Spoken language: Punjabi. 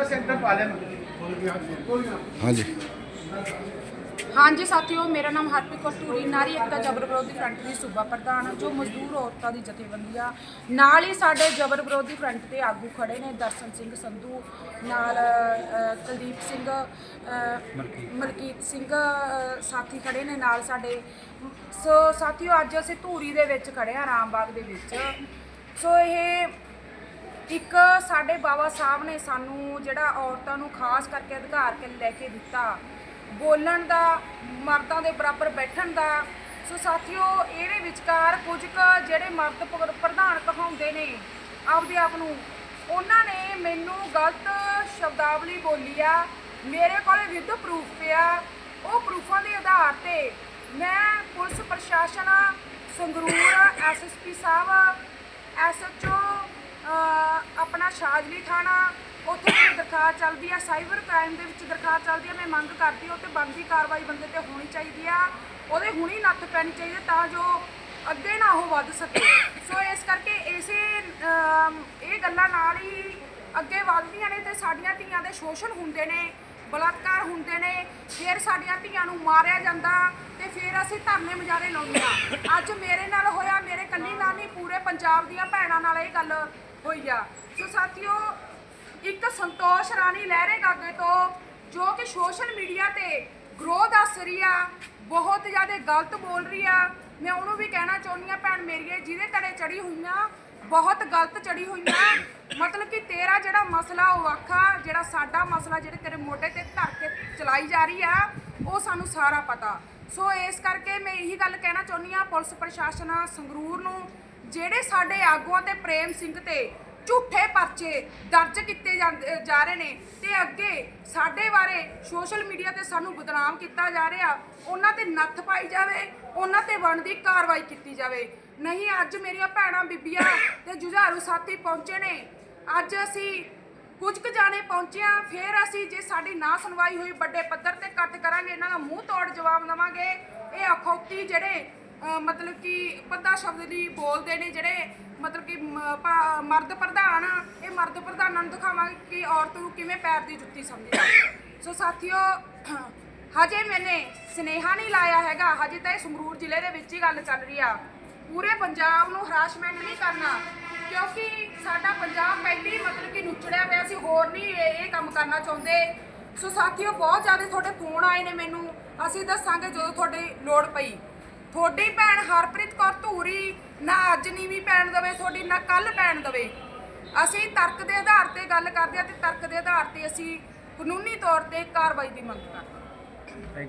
ਫੋਕਸ ਸੈਂਟਰ ਪਾ ਲੈਣ। ਹਾਂਜੀ। ਹਾਂਜੀ ਸਾਥੀਓ ਮੇਰਾ ਨਾਮ ਹਰਪ੍ਰੀਤ ਕੌਰ ਧੂਰੀ ਨਾਰੀ ਏਕਤਾ ਜਬਰ ਵਿਰੋਧੀ ਫਰੰਟ ਦੀ ਸੂਬਾ ਪ੍ਰਧਾਨ ਜੋ ਮਜ਼ਦੂਰ ਔਰਤਾਂ ਦੀ ਜਥੇਬੰਦੀ ਆ। ਨਾਲ ਹੀ ਸਾਡੇ ਜਬਰ ਵਿਰੋਧੀ ਫਰੰਟ ਤੇ ਆਗੂ ਖੜੇ ਨੇ ਦਰਸ਼ਨ ਸਿੰਘ ਸੰਧੂ ਨਾਲ ਅ, ਕੁਲਦੀਪ ਸਿੰਘ ਅ, ਮਲਕੀਤ ਸਿੰਘ ਅ, ਸਾਥੀ ਖੜੇ ਨੇ ਨਾਲ ਸਾਡੇ। ਸੋ ਸਾਥੀਓ ਅੱਜ ਅਸੀਂ ਧੂਰੀ ਦੇ ਵਿੱਚ ਖੜੇ ਆ ਰਾਮਬਾਗ ਦੇ ਵਿੱਚ। ਸੋ ਇਹ ਇੱਕ ਸਾਡੇ ਬਾਬਾ ਸਾਹਿਬ ਨੇ ਸਾਨੂੰ ਜਿਹੜਾ ਔਰਤਾਂ ਨੂੰ ਖਾਸ ਕਰਕੇ ਅਧਿਕਾਰ ਕੇ ਲੈ ਕੇ ਦਿੱਤਾ, ਬੋਲਣ ਦਾ, ਮਰਦਾਂ ਦੇ ਬਰਾਬਰ ਬੈਠਣ ਦਾ। ਸੋ ਸਾਥੀਓ, ਇਹਦੇ ਵਿਚਕਾਰ ਕੁਝ ਕੁ ਜਿਹੜੇ ਮਰਦ ਪ- ਪ੍ਰਧਾਨ ਕਹਾਉਂਦੇ ਨੇ, ਆਪਦੇ ਆਪ ਨੂੰ, ਉਹਨਾਂ ਨੇ ਮੈਨੂੰ ਗਲਤ ਸ਼ਬਦਾਵਲੀ ਬੋਲੀ ਆ। ਮੇਰੇ ਕੋਲੇ ਵਿਦ ਪ੍ਰੂਫ ਪਿਆ। ਉਹ ਪ੍ਰੂਫਾਂ ਦੇ ਆਧਾਰ ਤੇ ਮੈਂ ਪੁਲਿਸ ਪ੍ਰਸ਼ਾਸਨ, ਸੰਗਰੂਰ ਐਸਐਸਪੀ ਸਾਹਿਬ ਐਸਐਚਓ ਆਪਣਾ ਸ਼ਾਜਲੀ ਥਾਣਾ, ਉੱਥੇ ਮੇਰੀ ਦਰਖਾਸਤ ਚੱਲਦੀ ਆ, ਸਾਈਬਰ ਕ੍ਰਾਈਮ ਦੇ ਵਿੱਚ ਦਰਖਾਸਤ ਚੱਲਦੀ ਆ, ਮੈਂ ਮੰਗ ਕਰਦੀ ਹਾਂ ਉੱਤੇ ਬਣਦੀ ਕਾਰਵਾਈ ਬੰਦੇ ਤੇ ਹੋਣੀ ਚਾਹੀਦੀ ਆ, ਉਹਦੇ ਹੁਣੀ ਨੱਥ ਪੈਣੀ ਚਾਹੀਦੀ ਆ ਤਾਂ ਜੋ ਅੱਗੇ ਨਾ ਉਹ ਵੱਧ ਸਕੇ। ਸੋ ਇਸ ਕਰਕੇ ਇਸੇ ਇਹ ਗੱਲਾਂ ਨਾਲ ਹੀ ਅੱਗੇ ਵੱਧਦੀਆਂ ਨੇ ਤੇ ਸਾਡੀਆਂ ਧੀਆਂ ਦੇ ਸ਼ੋਸ਼ਣ ਹੁੰਦੇ ਨੇ, ਬਲਾਤਕਾਰ ਹੁੰਦੇ ਨੇ, ਫਿਰ ਸਾਡੀਆਂ ਧੀਆਂ ਨੂੰ ਮਾਰਿਆ ਜਾਂਦਾ ਤੇ ਫਿਰ ਅਸੀਂ ਧਰਨੇ ਮੁਜ਼ਾਹਰੇ ਲਾਉਂਦੇ ਆ ਅੱਜ ਮੇਰੇ ਨਾਲ ਹੋਇਆ, ਮੇਰੇ ਕੱਲੀ ਨਾਲ ਨਹੀਂ ਪੂਰੇ ਪੰਜਾਬ ਦੀਆਂ ਭੈਣਾਂ ਨਾਲ ਇਹ ਗੱਲ ਹੋਈ ਆ। ਸੋ ਸਾਥੀਓ, ਇੱਕ ਸੰਤੋਸ਼ ਰਾਣੀ ਲਹਿਰੇ ਗਾਗੇ ਤੋਂ, ਜੋ ਕਿ ਸੋਸ਼ਲ ਮੀਡੀਆ ਤੇ ਗਰੋਹ ਦੱਸ ਰਹੀ ਆ, ਬਹੁਤ ਜ਼ਿਆਦਾ ਗਲਤ ਬੋਲ ਰਹੀ ਆ। ਮੈਂ ਉਹਨੂੰ ਵੀ ਕਹਿਣਾ ਚਾਹੁੰਦੀ ਆ, ਭੈਣ ਮੇਰੀਏ ਜਿਹਦੇ ਤੜੇ ਚੜੀ ਹੋਈਆਂ, ਬਹੁਤ ਗਲਤ ਚੜੀ ਹੋਈਆਂ। ਮਤਲਬ ਕਿ ਤੇਰਾ ਜਿਹੜਾ ਮਸਲਾ, ਉਹ ਵੱਖਾ ਜਿਹੜਾ ਸਾਡਾ ਮਸਲਾ, ਜਿਹੜੇ ਤੇਰੇ ਮੋਢੇ ਤੇ ਧਰ ਕੇ ਚਲਾਈ ਜਾ ਰਹੀ ਆ, ਉਹ ਸਾਨੂੰ ਸਾਰਾ ਪਤਾ। ਸੋ ਇਸ ਕਰਕੇ ਮੈਂ ਇਹੀ ਗੱਲ ਕਹਿਣਾ ਚਾਹੁੰਦੀ ਆ, ਪੁਲਿਸ ਪ੍ਰਸ਼ਾਸਨ ਸੰਗਰੂਰ ਨੂੰ ਜਿਹੜੇ ਸਾਡੇ ਆਗੂਆਂ ਤੇ ਪ੍ਰੇਮ ਸਿੰਘ ਤੇ ਝੂਠੇ ਪਰਚੇ ਦਰਜ ਕੀਤੇ ਜਾਂਦੇ ਜਾ ਰਹੇ ਨੇ ਤੇ ਅੱਗੇ ਸਾਡੇ ਬਾਰੇ ਸੋਸ਼ਲ ਮੀਡੀਆ ਤੇ ਸਾਨੂੰ ਬਦਨਾਮ ਕੀਤਾ ਜਾ ਰਿਹਾ, ਉਹਨਾਂ ਤੇ ਨੱਥ ਪਾਈ ਜਾਵੇ, ਉਹਨਾਂ ਤੇ ਬਣਦੀ ਕਾਰਵਾਈ ਕੀਤੀ ਜਾਵੇ। ਨਹੀਂ, ਅੱਜ ਮੇਰੀਆਂ ਭੈਣਾਂ, ਬੀਬੀਆਂ ਤੇ ਜੁਝਾਰੂ ਸਾਥੀ ਪਹੁੰਚੇ ਨੇ। ਅੱਜ ਅਸੀਂ ਕੁਝ ਕੁ ਜਾਣੇ ਪਹੁੰਚਿਆ ਫਿਰ ਅਸੀਂ ਜੇ ਸਾਡੀ ਨਾ ਸੁਣਵਾਈ ਹੋਈ, ਵੱਡੇ ਪੱਧਰ ਤੇ ਕੱਟ ਕਰਾਂਗੇ, ਇਹਨਾਂ ਦਾ ਮੂੰਹ ਤੋੜ ਜਵਾਬ ਦੇਵਾਂਗੇ। ਇਹ ਅਖੌਤੀ ਜਿਹੜੇ ਮਤਲਬ ਕਿ ਪੱਦਾ ਸ਼ਬਦ ਲਈ ਬੋਲਦੇ ਨੇ ਜਿਹੜੇ ਮਤਲਬ ਕਿ ਮ- ਭਾ- ਮਰਦ ਪ੍ਰਧਾਨ, ਇਹ ਮਰਦ ਪ੍ਰਧਾਨਾਂ ਨੂੰ ਦਿਖਾਵਾਂਗੇ ਕਿ ਔਰਤ ਨੂੰ ਕਿਵੇਂ ਪੈਰ ਦੀ ਜੁੱਤੀ ਸਮਝਦਾ ਸੋ ਸਾਥੀਓ, ਹਜੇ ਮੈਨੇ ਸਨੇਹਾ ਨਹੀਂ ਲਾਇਆ ਹੈਗਾ। ਹਜੇ ਤਾਂ ਇਹ ਸੰਗਰੂਰ ਜ਼ਿਲ੍ਹੇ ਦੇ ਵਿੱਚ ਹੀ ਗੱਲ ਚੱਲ ਰਹੀ ਆ। ਪੂਰੇ ਪੰਜਾਬ ਨੂੰ ਹਰਾਸਮੈਂਟ ਨਹੀਂ ਕਰਨਾ, ਕਿਉਂਕਿ ਸਾਡਾ ਪੰਜਾਬ ਪਹਿਲੀ ਮਤਲਬ ਕਿ ਨੁਚੜਿਆ ਪਿਆ ਸੀ, ਹੋਰ ਨਹੀਂ ਇਹ ਇਹ ਕੰਮ ਕਰਨਾ ਚਾਹੁੰਦੇ। ਸੋ ਸਾਥੀਓ, ਬਹੁਤ ਜ਼ਿਆਦਾ ਤੁਹਾਡੇ ਫੋਨ ਆਏ ਨੇ ਮੈਨੂੰ। ਅਸੀਂ ਦੱਸਾਂਗੇ ਜਦੋਂ ਤੁਹਾਡੀ ਲੋੜ ਪਈ। ਤੁਹਾਡੀ ਭੈਣ ਹਰਪ੍ਰੀਤ ਕੌਰ ਧੂਰੀ ਨਾ ਅੱਜ ਨੀਵੀਂ ਪੈਣ ਦਵੇ, ਤੁਹਾਡੀ ਨਾ ਕੱਲ ਪੈਣ ਦਵੇ। ਅਸੀਂ ਤਰਕ ਦੇ ਆਧਾਰ ਤੇ ਗੱਲ ਕਰਦੇ ਹਾਂ ਤੇ ਤਰਕ ਦੇ ਆਧਾਰ ਤੇ ਅਸੀਂ ਕਾਨੂੰਨੀ ਤੌਰ ਤੇ ਕਾਰਵਾਈ ਦੀ ਮੰਗ ਕਰਦੇ ਹਾਂ।